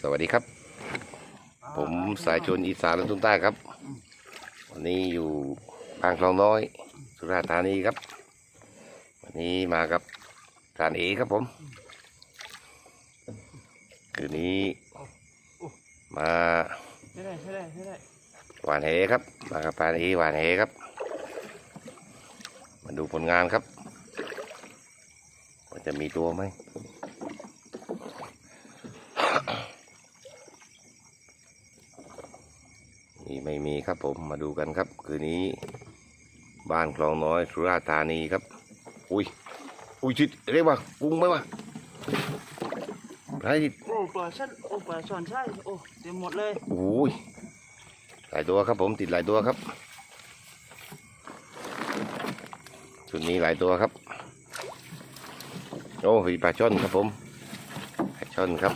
สวัสดีครับ ผมสายชนอีสานลำทุนใต้ครับ วันนี้อยู่บางคลองน้อย สุราษฎร์ธานีครับ วันนี้มากับทานเอครับผม คืนนี้มาใช่ได้ใช่ได้ใช่ได้หวานเหครับ มากับทานเอหวานเหครับ มาดูผลงานครับว่าจะมีตัวไหม นี่ไม่มีครับผมมาดูกันครับ คืนนี้ บ้านคลองน้อยสุราษฎร์ธานีครับ อุ้ยอุ้ยชิดเรียกว่ากุ้งไหมวะไรดิโอ้ปลาชันโอ้ปลาช่อนใช่โอ้เต็มหมดเลยโอ้ยหลายตัวครับผมติดหลายตัวครับชุดนี้หลายตัวครับ โอ้มีปลาช่อนครับผมปลาช่อนครับ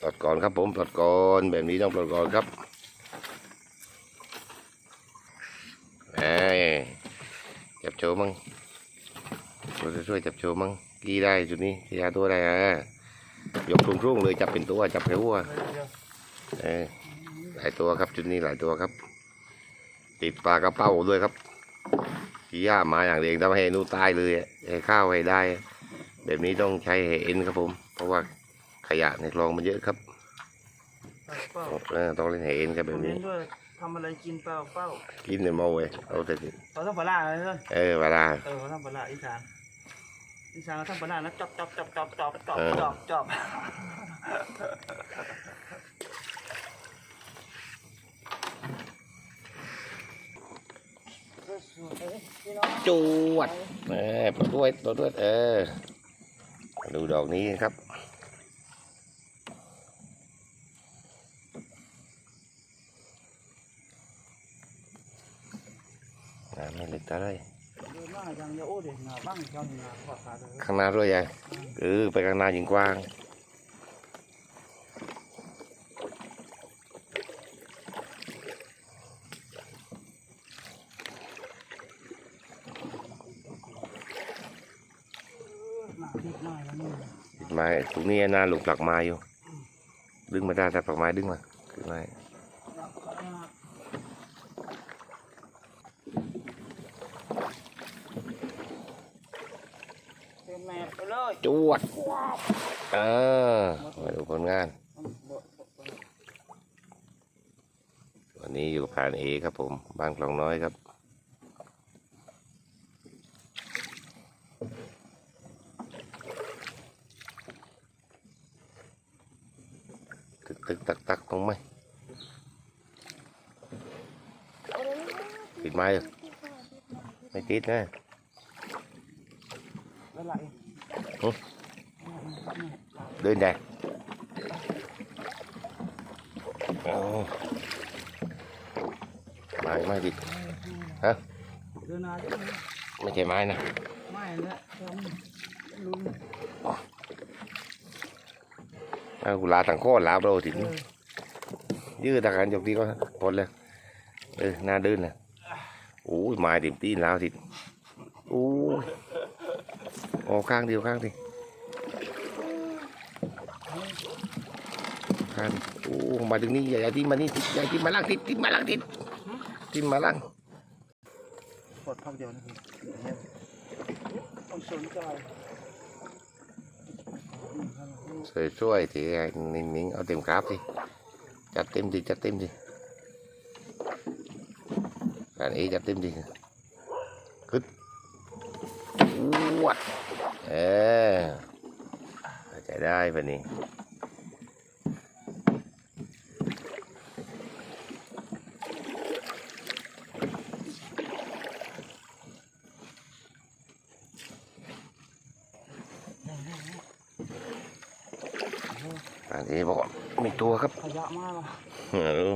ปลด ก่อนครับผมปลดก่อนแบบนี้ต้องปลดก่อนครับเอ้ยจับโชว์มั่งช่วยช่วยจับโชว์มั่งกี่ได้จุดนี้กี่ตัวได้อะยกทุ่งๆเลยจับเป็นตัวจับแค่วัวเออหลายตัวครับจุดนี้หลายตัวครับ ติดปลากระเป้าด้วยครับที่ย่ามาอย่างเดียวทำให้นูตายเลยอะให้ข้าวให้ได้ แบบนี้ต้องใช้ให้เอ็นครับผม เพราะว่าขยะในคลองมันเยอะครับ เปล่าเออต้องเล่นให้เอ็นครับแบบนี้เล่นด้วยทำอะไรกินเปล่าเปล่ากินในหม้อเว้ยเอาแต่เราต้องปลาล่าเลยเพื่อนเออเวลา เออเราต้องปลาล่าอีสานอีสานเราต้องปลาล่านะจอบจอบจอบจอบจอบจอบเออจอบจอบจวดเออปลดด้วยปลดด้วยเออมาดูดอกนี้ครับ น้ำไม่ลึกเท่าไหรเดินมาอย่างเดียวโอ้เด็กหนาบ้างจังหนาขอดขาเลยข้างหน้าด้วยยายเออไปข้างหน้ายิงกว้างหนาทิพย์มากแล้วนี่ติดไม้ตรงนี้หน้าลูกหลักไม้อยู่ ดึงมาได้แต่ปลักไม้ดึงมาขึ้นไม้ เต็มแมปไปเลย จ วด เออ มาดูผลงาน วันนี้อยู่กับพรานเอครับผม บ้านคลองน้อยครับ ตึกตึกตักตักตรงไหมติดไม้เหรอไม่ติดนะแล้วไหล เดินแดงโอ้ไม้ไม้ติดเดินนาจะไม่ใช่ไม้นะไม่แล้วต้องลุ้นเอากูลาต่างโคตรลาโปรถึงเออยืดทางการจบที่ก็พอเลยเออหน้าเดินนะโอ้ยไม้ติดตีนแล้วติดโอ้ยโอ้ข้างเดียวข้างดิข้างโอ้มาถึงนี่อย่าอย่าทิ้งมานี่อย่าทิ้งมาล่างติดทิ้งมาล่างติดทิ้งมาล่างกดพักเดียวนะพี่ต้องสนใจสวยๆ thì นิ่งๆเอาเต็มกราฟสิจัดเต็มสิจัดเต็มสิการเอจัดเต็มสิขึ้นวัดเออจะได้ปะนี่ การเอบอกว่ามีตัวครับขยะมากว่ะเออ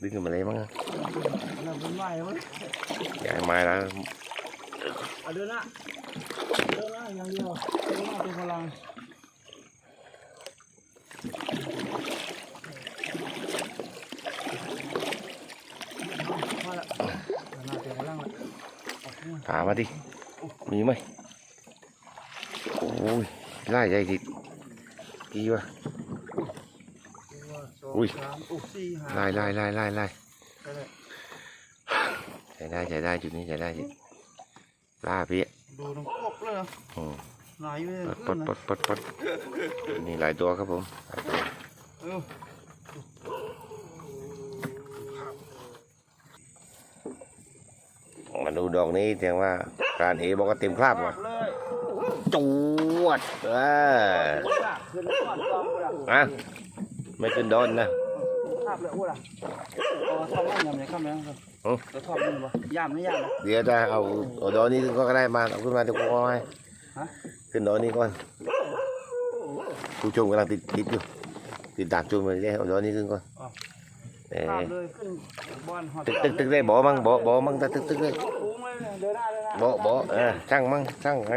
ดึงขึ้นมาเลยมั้งเราเป็นไหวเว้ยย้ายไม้แล้วเอาเดินหน้าเดินหน้าอย่างเดียวเดินหน้าเป็นพลังมาละเดินหน้าเป็นพลังละถามมาดิ มีไหมโอ้ยไล่ใหญ่ดิ กี่วะ อุ้ยสามอุ้ยสี่ห้าไล่ไล่ไล่ไล่ไล่ได้แล้วใช้ได้ใช้ได้จุดนี้ใช้ได้จุดล่าเพี้ยดูน้ำกบเลยเหรออืมไหลไปเลยปดปดปดปดปดนี่หลายตัวครับผมหลายตัวเออมาดูดอกนี้แสดงว่าการเอบอกว่าเต็มคราบว่ะเลยจ วดเอออุ้ยล่ะขึ้นก่อนจอมอุ้ยล่ะอะไม่ขึ้นโดนนะภาพเลยอุ้ยล่ะเอาทอดมันยำไหนข้ามแม่งครับเอ้าจะทอดมันบ่ยำไม่ยำนะเดี๋ยวจะเอาเอาดอกนี้ก็ได้มาเอาขึ้นมาเดี๋ยวก็ให้ฮะขึ้นดอกนี้ก่อนผู้ชมกำลังติดติดอยู่ติดตามชมเลยเอาดอกนี้ขึ้นก่อนเอภาอพเลยขึ้นบอลฮอตตึกตึกตึกได้บ่มั่งบ่บ่มั่งตึกตึกตึกเลยปุ้งเลยเดินหน้าเดินหน้าบ่บ่เออช่างมั่งช่างให้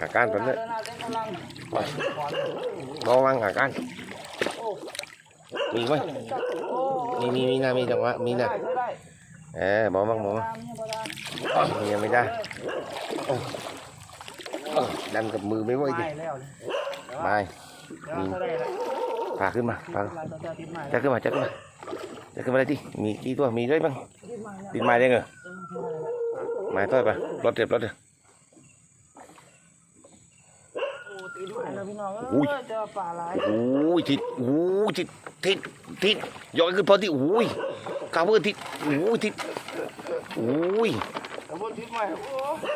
อาการเป็นเดิเลยนหน้าเดินกำลังบ่มั่งอาการโอ้มีไหมโอ้มีมีมีนะมีจังหวะมีนะได้ได้เออบ่มั่งบ่มั่งตามนี่บ่ได้ยังไม่ได้โอ้โอ้ดันกับมือไม่ไหวดิไม่แล้วนี่ไม่เดี๋ยวเขาได้แล้วพาขึ้นมาพาลายตัวติดไม้จะขึ้นมาจะขึ้นมาจะขึ้นมาเลยดิมีกี่ตัวมีด้วยบ้างติดไม้แล้วติดไม้ได้เหรอเออติดไม้แล้วไม้ต้อยไปรถเจ็บรถเจ็บ โอ้ติดไม้แล้วพี่น้ องเอ้ยเจอป่าหลายโอ้ยทิศโอ้ยทิศทิศทิศยกขึ้นพอที่โอ้ยกาเบอร์ทิศโอ้ยทิศโอ้ยแต่บนติดไม้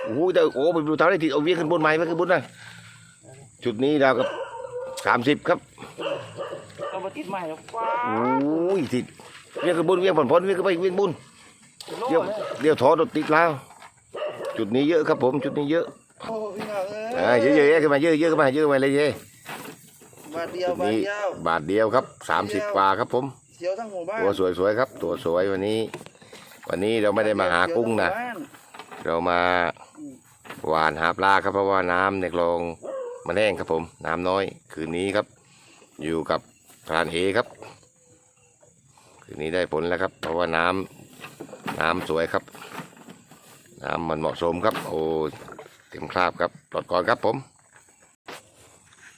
โอ้ยแต่โอ้ไปดูเท้าได้ทิศเอาเวียขึ้นบนไม้ไปขึ้นบนนะจุดนี้ดาวกับสามสิบครับก็มาติดไม้แล้วว้าโอ้ยทิศเวียขึ้นบนเวียนผ่อนผ่อนเวียขึ้นไปเวียนบนเดี๋ยวเดี๋ยวถอดติดแล้ว จุดนี้เยอะครับผม จุดนี้เยอะโอ้พี่น้องเอ้อ่ายเยอะๆขึ้นมาเยอะๆขึ้นมาเยอะๆมาเลยเย่บาทเดียวจุดบาทนี้เดียวบาทเดียวครับสามสิบกว่าครับผม เสียวทั้งหมู่บ้านตัวสวยๆครับ ตัวสวยวันนี้ วันนี้เราไม่ได้มาหากุ้งนะ เสียวทั้หมู่บ้า เรามาหวานหาปลาครับเพราะว่าน้ำในคลองมันแห้งครับผม น้ำน้อย คืนนี้ครับ อยู่กับพรานเอครับ คืนนี้ได้ผลแล้วครับ เพราะว่าน้ำน้ำสวยครับ น้ำมันเหมาะสมครับ โอ้ เต็มคราบครับปลดก่อนครับผม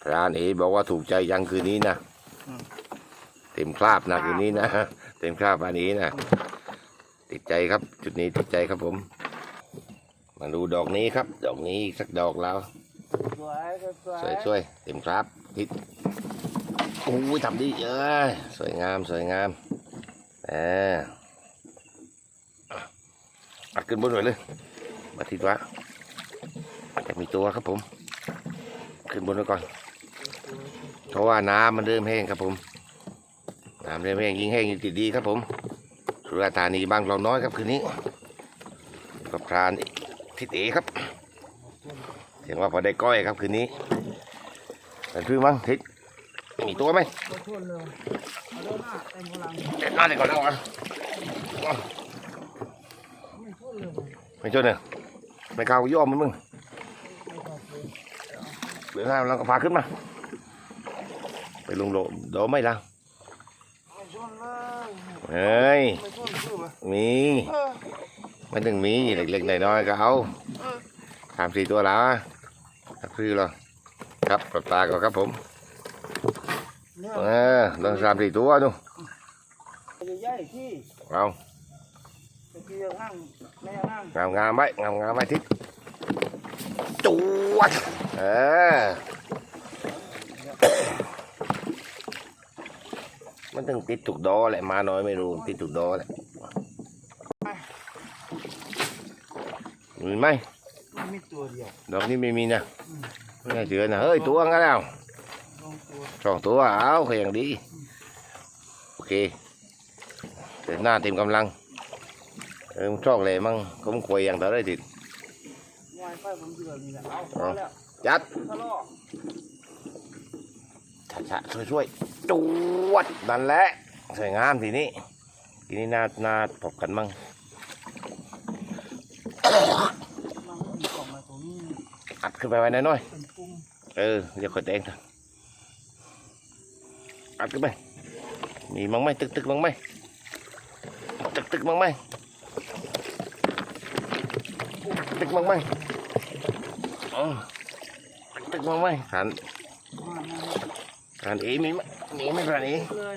พรานเอบอกว่าถูกใจยังคืนนี้นะเต็มคราบนะคืนนี้นะเต็มคราบพรานเอนะติดใจครับ จุดนี้ติดใจครับผม มาดูดอกนี้ครับ ดอกนี้อีกสักดอกแล้วสวยสวยสวยช่วยๆเต็มครับทิศโอ้ยทำดีเอ้ยสวยงามสวยงามเอออัดขึ้นบนหน่อยเลยมาทิศวะ จะมีตัวครับผม ขึ้นบนไว้ก่อน เพราะว่าน้ำมันเริ่มแห้งครับผม น้ำเริ่มแห้งยิ่งแห้งยิ่งติดดีครับผม สุราษฎร์ธานีบางเราน้อยครับคืนนี้กับพรานทิศเอครับเสียงว่าพอได้ก้อยครับคืนนี้เป็นพื้นมั้งทิศมีตัวไหมก็ชนเลยเอาเดินหน้าเต็มกำลังเด็ดหน้าเด็ดก่อนแล้วก่อนไม่ชนเลยไม่ชนเนี่ยไม่กล้าย่อมมันมึง เดี๋ยวหน้าเราก็พาขึ้นมา ไปลงโลโดไม่ละไม่ชนเลยเฮ้ยไม่ชนคือปะมีเออไม่ถึงมีเล็กๆน้อยๆก็เอาสามสี่ตัวแล้วอะสักคือเหรอครับปลดปลาก่อนครับผมเออลองสามสี่ตัวดูเอางามงามไว้งามงามไว้ทิศ จวดเออมันต้องติดถูกดอแหละมาน้อยไม่รู้ติดถูกดอแหละมีไหมมันมีตัวเดียวดอกนี้ไม่มีนะไม่น่าเชื่อนะเฮ้ยตัวงั้นแล้วลงตัวสองตัวเอาแค่อย่างดีโอเคเดินหน้าเต็มกำลังเออมันชอกเลยมั่งก็มันควยอย่างต่อได้ติด ยไฟผมเดือดนี่แหละเอาพอแล้วจัดทะเลาะช้าๆช่วยๆจวดนั่นแหละสวยงามทีนี้ทีนี้น่าน่าพบกันมั่งนั่งมีกล่องมาตรงนี้อัดขึ้นไปไว้หน่อยเป็นปุ้งๆเออเดี๋ยวคอยแตงเถอะอัดขึ้นไปมีมั้งไหมตึกตึกมั้งไหมตึกตึกมั้งไหมตึกมั้งไหม ตึกมั้งไหมผ่านมามามาผ่านเอมีไหมมีไหมผ่านเอเลย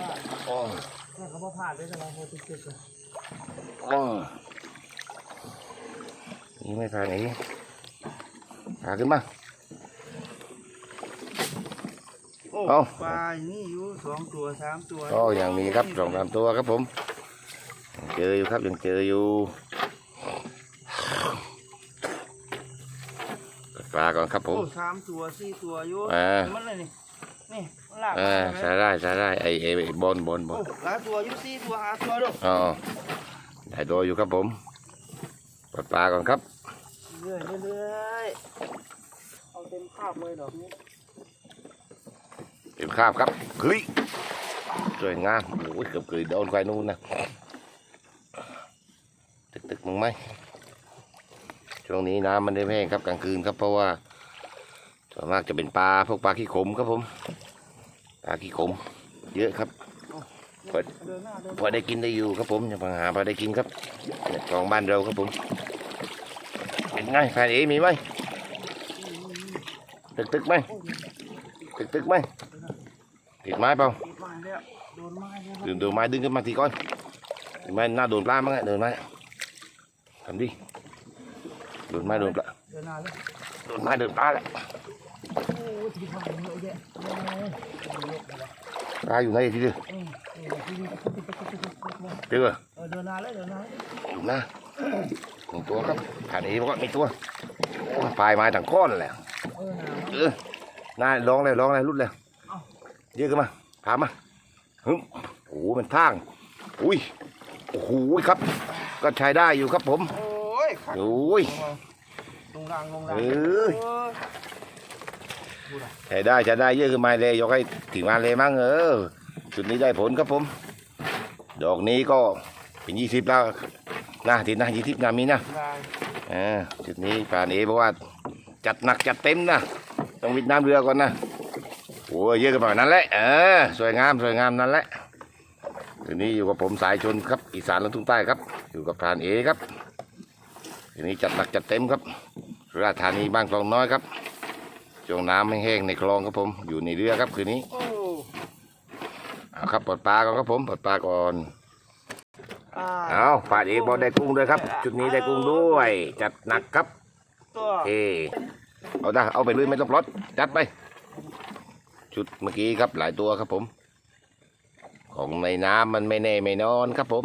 ว่าอ๋อแค่เขาพอผ่านได้แต่เราโคตรเจ็บเลยอ๋อมีไหมผ่านเอพาขึ้นมาโอ้เอ้าปลานี่อยู่สองตัวสามตัวก็ยังมีครับสองสามตัวครับผมยังเจออยู่ครับยังเจออยู่เปิดป ลาก่อนครับผโอ้มสามตัวสี่ตัวอยู่อ่า มันเลยนี่นี่มันหลากเออใช่ใช้ไหมได้ใช้ได้ไอเอไอ้บอลบอลบอโอ้ลหลายตัวอยู่สี่ตัวห้าตัวด้วยอ๋อได้ตัวอยู่ครับผมเปิดปลาก่อนครับเรื่อยเรื่อยๆเอาเต็มคาบเลยดอกนี้เต็มคาบครับเฮ้ยสวยงามโอ้ยเกือบเกือบโดนไฟนู่นนะตึกตึกมึงไหม ช่วงนี้น้ำมันได้ไม่แห้งครับกลางคืนครับเพราะว่าส่วนมากจะเป็นปลาพวกปลาขี้ขมครับผมปลาขี้ขม เยอะครับเปิดเดินหน้าเดินพอได้กินได้อยู่ครับผมอย่าปัญหาพอได้กินครับเนี่ยกองบ้านเราครับผมเป็นไงแฟนเอมีไหมตึกตึกไหมตึกตึกไหมติดไม้เปล่าติดไม้แล้วโดนไม้แล้วดึงดูไม้ดึงขึ้นมาทีก่อนติดไม้หน้าโดนปลามั้งอะโดนไม้ทำดิโด นม้โดนปลาเดินหน้าเลยโดนม้โดนปลาแล้วโอ้ยติดไม้เยอะแยะโอ้ยเยอะเลยปลาอยู่ไหนทีเดียวเออที่นี่ก็ติดติดติดติดติดติดเจอเออเดินน้าเลยเดินหน้าเลยอยู่นะหนึ่งตัวครับผ่านเอบอกว่ามีตัวปลายไม้ต่างก้อนแหละเออน่าลองเลยลองเลยรุดเลยเยอะขึ้นมาพามาฮึมโอ้โหมันทาง อุ้ย โอ้โหครับ ก็ใช้ได้อยู่ครับผม โอ้ยขัดโอ้ยลงรางลงรางเอ้ยโอ้ยใช้ได้ใช้ได้เยอะขึ้นมาเลยยกให้ถึงมาเลยมั้งเออจุดนี้ได้ผลครับผม ดอกนี้ก็เป็นยี่สิบแล้วนะทีนะยี่สิบนะมีนะได้อ่าจุดนี้ป่านเอบอกว่าจัดหนักจัดเต็มนะต้องวิดน้ำเรือก่อนนะโอ้ยเยอะกันแบบนั้นแหละเออสวยงามสวยงามนั่นแหละทีนี้อยู่กับผมสายชนครับอีสานและทุ่งใต้ครับ อยู่กับพรานเอครับ ทีนี้จัดหนักจัดเต็มครับสุราษฎร์ธานีบ้านคลองน้อยครับช่วงน้ำแห้งๆในคลองครับผม อยู่ในเรือครับคืนนี้เอาครับปลดปลาก่อนครับผมปลดปลาก่อนเอาปลาเอกบอกได้กุ้งด้วยครับ จุดนี้ได้กุ้งด้วย จัดหนักครับตัวโอเอาได้เอาไปเลยไม่ต้องลดจัดไป ชุดเมื่อกี้ครับหลายตัวครับผม ของในน้ำมันไม่แน่ไม่นอนครับผม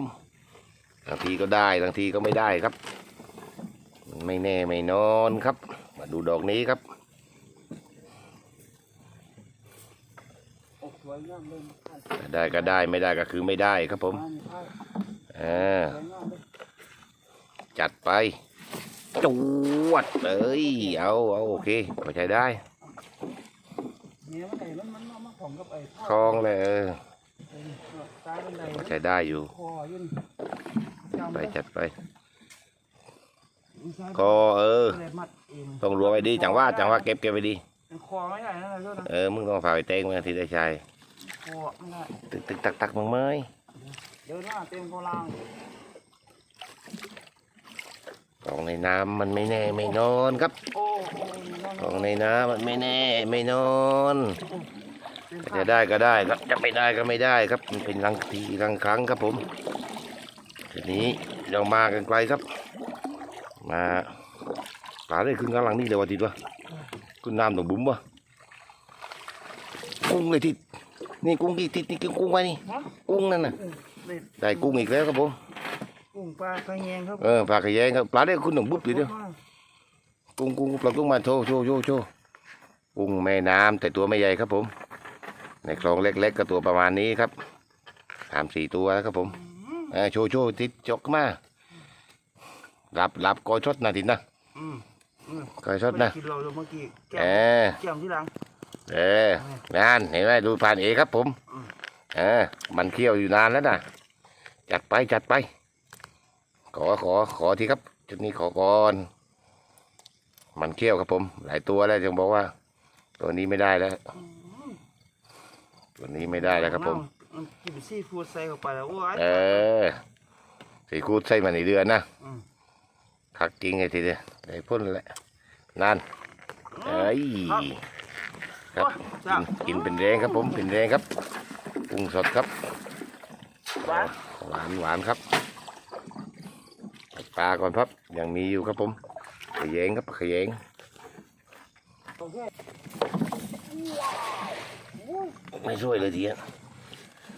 บางทีก็ได้บางทีก็ไม่ได้ครับ มันไม่แน่ไม่นอนครับ มาดูดอกนี้ครับได้ก็ได้ไม่ได้ก็คือไม่ได้ครับผมมันใช่าจัดไปจวดเอ้ยเอาเอาโอเคพอใช้ได้คลองเลยพอใช้ได้อยู่ ไปจัดไป ก็เออ เลยมัดเองต้องรวมไว้ดี จังว่าจังว่าเก็บเก็บไว้ดี เป็นคอไม่ได้นะเจ้านะเออ มึงต้องฝ่าไปเต้งมาที่ได้ใช้คอไม่ได้ ตึกตึกตักตักมึงเมยเดินหน้าเต็มพลังของในน้ำมันไม่แน่ไม่นอนครับโอ้โอ้ยนั่นของในน้ำมันไม่แน่ไม่นอนเป็นจะภาพได้ก็ได้ครับจะไม่ได้ก็ไม่ได้ครับ มันเป็นรังทีรังครั้งครับผมทีนี้เรามากันไกลครับ มาปลาได้ขึ้นข้างหลังนี่เลยวะทิดวะขึ้นน้ำตรงบุ้มวะกุ้งเลยทิดนี่กุ้งที่ทิดนี่กุ้งไว้นี่ฮะกุ้งนั่นน่ะเด็ดได้กุ้งอีกแล้วครับผมกุ้งปลากระแยงครับเออปลากระแยงครับปลาได้คุณหนุ่มบุ๊บอยู่เดียวกุ้งกุ้งปลากุ้งมาโชว์โชว์โชว์โชว์กุ้งแม่น้ำแต่ตัวไม่ใหญ่ครับผม ในคลองเล็กๆก็ตัวประมาณนี้ครับสามสี่ตัวนะครับผมเออโชว์โชว์ติดจกมา หลับหลับกอชดนะทินนะอืมกอชดนะกินเราเมื่อกี้แก้เอมอ แก้มที่หลัง เออนั่นเห็นไหมดูผ่านเอครับผมอืม เออมันเคี่ยวอยู่นานแล้วนะจัดไปจัดไป ขอขอขอทีครับ จุดนี้ขอก่อน มันเคี่ยวครับผม หลายตัวแล้วยังบอกว่า ตัวนี้ไม่ได้แล้ว ตัวนี้ไม่ได้แล้วครับผม นกินซีฟู้ดใส่เข้าไปแล้วโอ้ย เออสีคูดใส่มาในเดือนนะอืม คักจริงไงทีเดียวได้พ่นแหละนั่นเอ้ยครับโอ้ยกินกินเป็นแรงครับผมเป็นแรงครับกุ้งสดครับหวานหวานหวานครับปลาก่อนครับยังมีอยู่ครับผมขยงครับขยงโอเคไม่ช่วยเลยทีอะ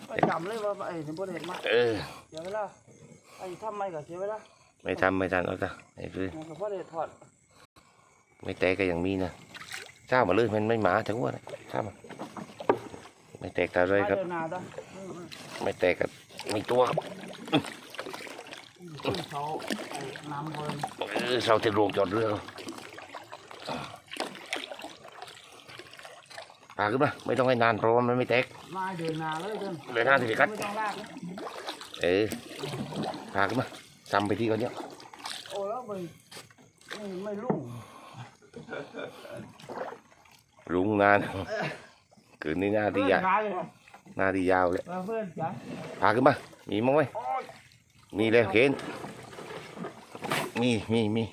ไปจำเลยว่าไอ้ถึงประเด็นมาเออเสียเวลาไอ้ทำไม่ก็เสียเวลา ไม่ทำไม่ทันเอาซะไอ้คือเนี่ยก็ประเด็นถอดไม่แตกก็ยังมีนะเจ้ามาเลยมันไม่หมาจังหวะนะเจ้ามาไม่แตกตาเลยครับมาเดินหนาจ้ะอืมอืมไม่แตกกับมีตัวครับขึ้นเขาไอ้น้ำเบิร์นเออเสาจะลวกจอดเรือปลาขึ้นมาไม่ต้องให้นานเพราะว่ามันไม่แตกมาเดินหนาเลยเดินเดินหน้าสิครับไม่ต้องลากนะเออพาขึ้นมา ซ้ำไปที่ก่อนเนี่ยโอ้แล้วมันไม่ไม่รุ่งลุงนาน คืนนี้หน้าที่ยาวเพื่อนขายเลยหน้าที่ยาวเลยมาเพื่อนจ้ะพาขึ้นมา มีมั้งไหมโอ้ยมีแล้วเข็นมีมีมี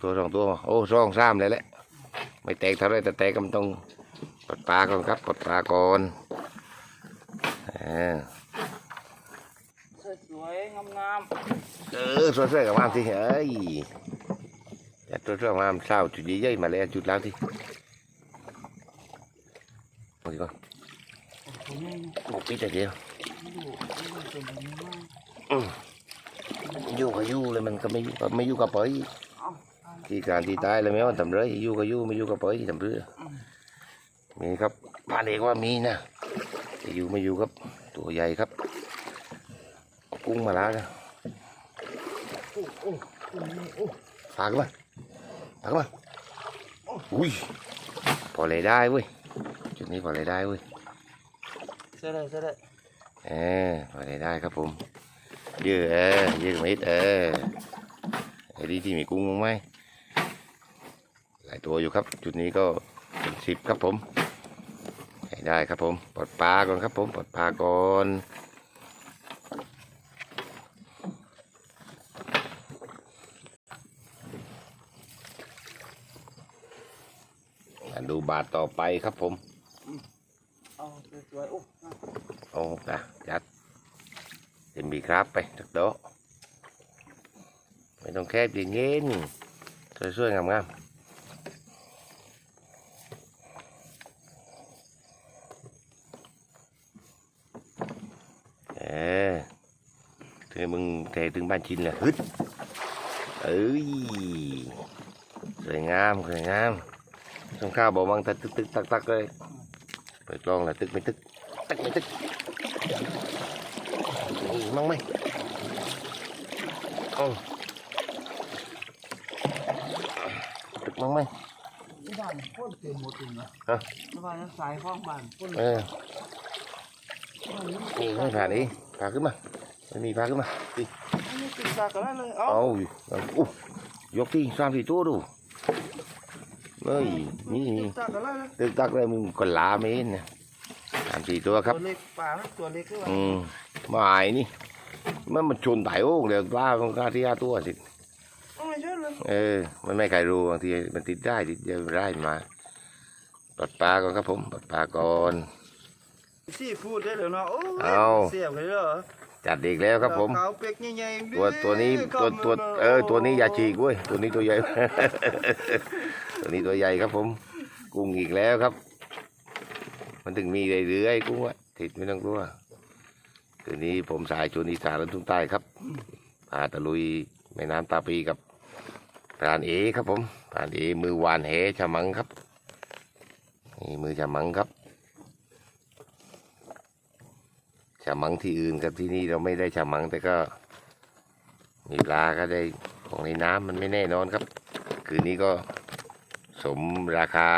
ตัวสองตัว โอ้สองสามเลยแหละ ไม่แตกเท่าไรแต่แตกก็มันต้องปลดปลาก่อนครับปลดปลาก่อนเออสวยๆ งามเออสวยๆกับมามสิเอ้ยจัดตัวสวยๆมามเศร้าจุดเยอะๆมาเลยจุดแล้วที่เอาดีก่อนๆผมยังบุกปิดแต่เดียวไม่ดูไม่ดูเป็นแบบนี้มากอยู่ก็อยู่เลยมันก็ไม่อยู่ก็ไม่อยู่กับเปยเอ้าที่การที่ตายเลยไม่ว่าทำเลยอยู่ก็อยู่ไม่อยู่กับเปยทำเรืออืมมีครับบ้านเอกว่ามีนะจะอยู่ไม่อยู่ครับ ตัวใหญ่ครับ กุ้งมาแล้วนะโอ้โอ้โอ้โอ้ฝากมาฝากมาอุ้ยพอเลยได้เว้ยจุดนี้พอเลยได้เว้ยเสร็จเลยเสร็จเลยเออพอเลยได้ครับผมยืดเออยืดมิดเออไอ้ดีที่มีกุ้งมั้งไหมหลายตัวอยู่ครับ จุดนี้ก็เป็นสิบครับผมให้ได้ครับผมปลดปลาก่อนครับผมปลดปลาก่อน มาดูบาทต่อไปครับผมเอาสวยๆโอ้น่าโอ้นะจัดเต็มบีครับไปจักโดะไม่ต้องแคบเย็นๆสวยๆงามๆเออถึงมึงเทถึงบ้านชินเลยฮึดเอ้ยสวยงามสวยงาม สงข้าวบอกมังตะตึกตึกตักตักเลยเปิดกล้องแล้วตึกไม่ตึกตึกไม่ตึกนี่มั่ งไหมโอ้ตึกมั่งไหมที่บ้านพ่นเต็มหมดเลยนะฮะที่บ้านนั้นสายข้องบ้านพ่นเออนี่ไม่ผ่านอีพาขึ้นมาไม่มีพาขึ้นมาดิไม่ติดตากันแล้วเลยเอาเอาเอาอู้ยกที่สามสี่ตัวดูเฮ้ยนี่ติดตากันแล้วเลยตึกตักเลยมึงก็ลาเมนนะสามสี่ตัวครับ ตัวเล็กป่านะตัวเล็กด้วยอืมหมายนี่ มันมันชนไต่โอ้งเดี๋ยวปลาของกาที่ห้าตัวสิไม่ใช่เลยเออ มันไม่ใครรู้บางทีมันติดได้ติดเดียวได้มาปลดปลาก่อนครับผมปลดปลาก่อน ซีฟู้ดได้เลยเนาะโอ้ยเอา เสียบเลยเหรอ จัดเด็กแล้วครับผม ขาวเป็กใหญ่ๆตัวตัวนี้ตัวตัวเออตัวนี้อย่าฉีกเว้ยตัวนี้ตัวใหญ่ ตัวนี้ตัวใหญ่ครับผม กุ้งอีกแล้วครับ มันถึงมีเรื่อยๆกุ้งอะติดไม่ต้องกลัวตัวนี้ผมสายชวนอีสานและทุ่งใต้ครับพาตะลุยแม่น้ำตาปีกับปรานเอครับผมปรานเอมือวานแหฉมังครับนี่มือฉมังครับ ฉมังที่อื่นกับที่นี่เราไม่ได้ฉมังแต่ก็ มีปลาก็ได้ของในน้ำมันไม่แน่นอนครับ คืนนี้ก็สมราคา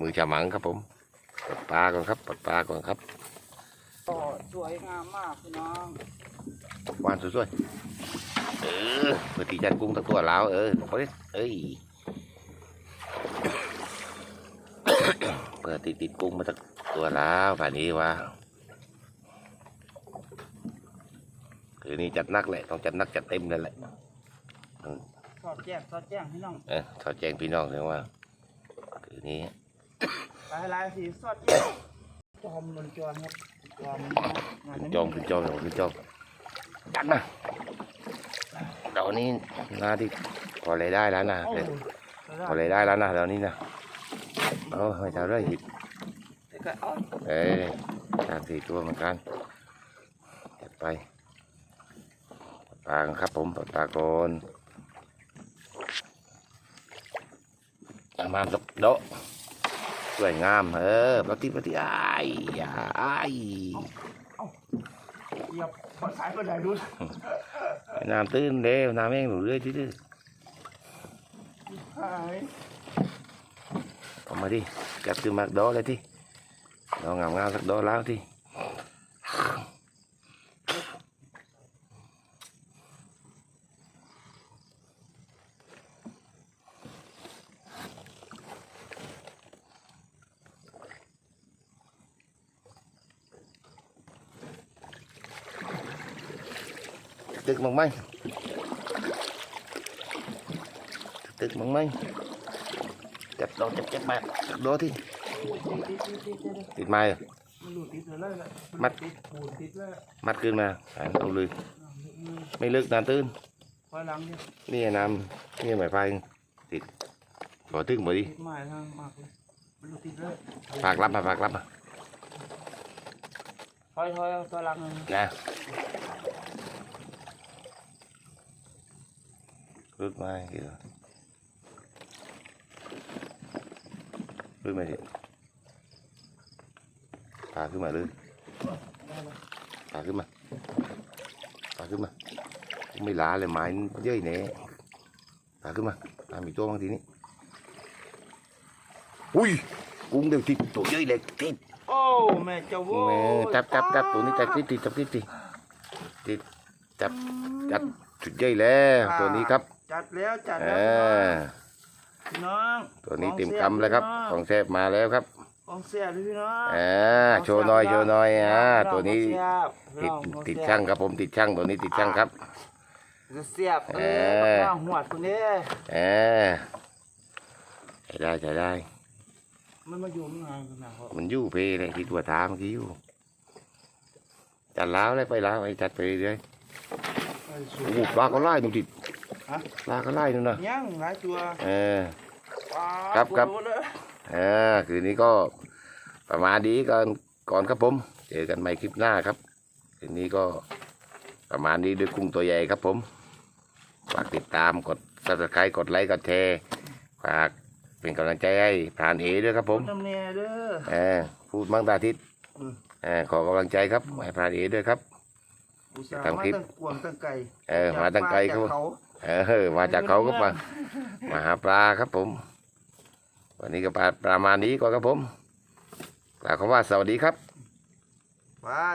มือฉมังครับผมปลดปลาก่อนครับปลดปลาก่อนครับก็สวยงามมากพี่น้องวานสวยๆเออเพื่อที่จะกุ้งตั้งตัวแล้วเออเอาดิเอ้ยเพื่อติดติดกุ้งมาตั้งตัวแล้วผ่านนี้ว่า คืนนี้จัดหนักแหละต้องจัดหนักจัดเต็มนั่นแหละสอดแจ้งสอดแจ้งพี่น้องเออทอดแจ้งพี่น้องเลยว่าคืนนี้ไปลายสีสดเยี่ยมจอมมันจอมครับจอมงานขึ้นนี้จอมขึ้นจอมขึ้นจอมจัดนะเดี๋ยวนี้นาที่พอเลยได้แล้วนะโอ้เดี๋ยวยพอเลยได้แล้วนะเดี๋ยวนี้นะโอ้ไม่เท่าไรหิบเดี๋ยวก็เอาเอ้ยสามสี่ตัวเหมือนกันเก็บไป ปากครับผมปลาปลาโกนเอามาดกโดสวยงาม เออปลาที่ปลาที่ไอ้ายอย่าไอ้ายเหยียบขอสายก็ได้ดูน้ำตื้นเด้วน้ำแม่งหนูเรื่อยที่หายออกมาดิจับตัวมากดะเลยที่เรางามงามสักดะแล้วที่ ตึกมั้งไหมตึกมั้งไหมจับโดจับจับมาจับโดที่ติดติดติดติดติดติดไม้เหรอมั นหลุดติดเลยเลยมัดติดปูนติดเลยมัดขึ้นมาหายเอาเลยไม่ลึกน้ำตื้นคอยหลังเนี่ยนี่น้ำนี่หมายไฟติดบ่ตึงบ่ดิติดไม้ทางมากเลยมันหลุดติดเลยฝากรับมาฝากรับมาคอยคอยตัวหลังนะรุดมากี่ตัวรุดมาดิพาขึ้นมาเลยพาขึ้นมาพาขึ้นมาไม่ล้าเลยไม้เย้ยเนี่ยพาขึ้นมาพามีตัวบางทีนี้อุ้ยกุ้งเดี๋ยวติดตัวเย้ยเล็กติดโอ้แม่เจ้าโว้แม่จับจับจับตัวนี้จับติดติดจับติดติดติดจับจับสุดเย้ยแล้วตัวนี้ครับ จัดแล้วจัดเอแล้วอพี่น้องตัวนี้เต็มคำแล้วครับ ของแซ่บมาแล้วครับของเสียด้วยพี่น้องอ่าโชว์หน้อยโชว์หน้อยอ่าตัวนี้ติติดติดช่างครับผมติดช่างตัวนี้ติดช่างครับเสียบเอเอออหัวดคนนี้เออใช้ได้ใช้ได้ มันมาอยู่งานกันนะครับมันอยู่เพเลยที่ตัวตามเมื่อกี้อยู่จัดล้าวเลยไปล้าวไอ้จัดไปเรื่อยๆโอ้โหปลาก็ไล่ตรงติดป ลาก็ไล่นู่นนะยังหลายตัวเออปลาครับครับตัวเลยอ่าคืนนี้ก็ประมาณนี้ก่อนก่อนครับผม เจอกันใหม่คลิปหน้าครับคืนนี้ก็ประมาณนี้ด้วยกุ้งตัวใหญ่ครับผม ฝากติดตามกด subscribe กดไลค์กดแชร์ฝากเป็นกำลังใจให้ผ่านเอด้วยครับผมน้ำเนียเด้อเออพูดมั่งตาทิศอืมเออขอกำลังใจครับให้ผ่านเอด้วยครับอุตส่าห์ทำมาคลิปตั้งกวางตั้งไก่เออมาตั้งไกลครับจาก เออเออมาจากเขาก็มามาหาปลาครับผม วันนี้ก็ปลาประมาณนี้ก่อนครับผมกล่าวคำว่าสวัสดีครับบาย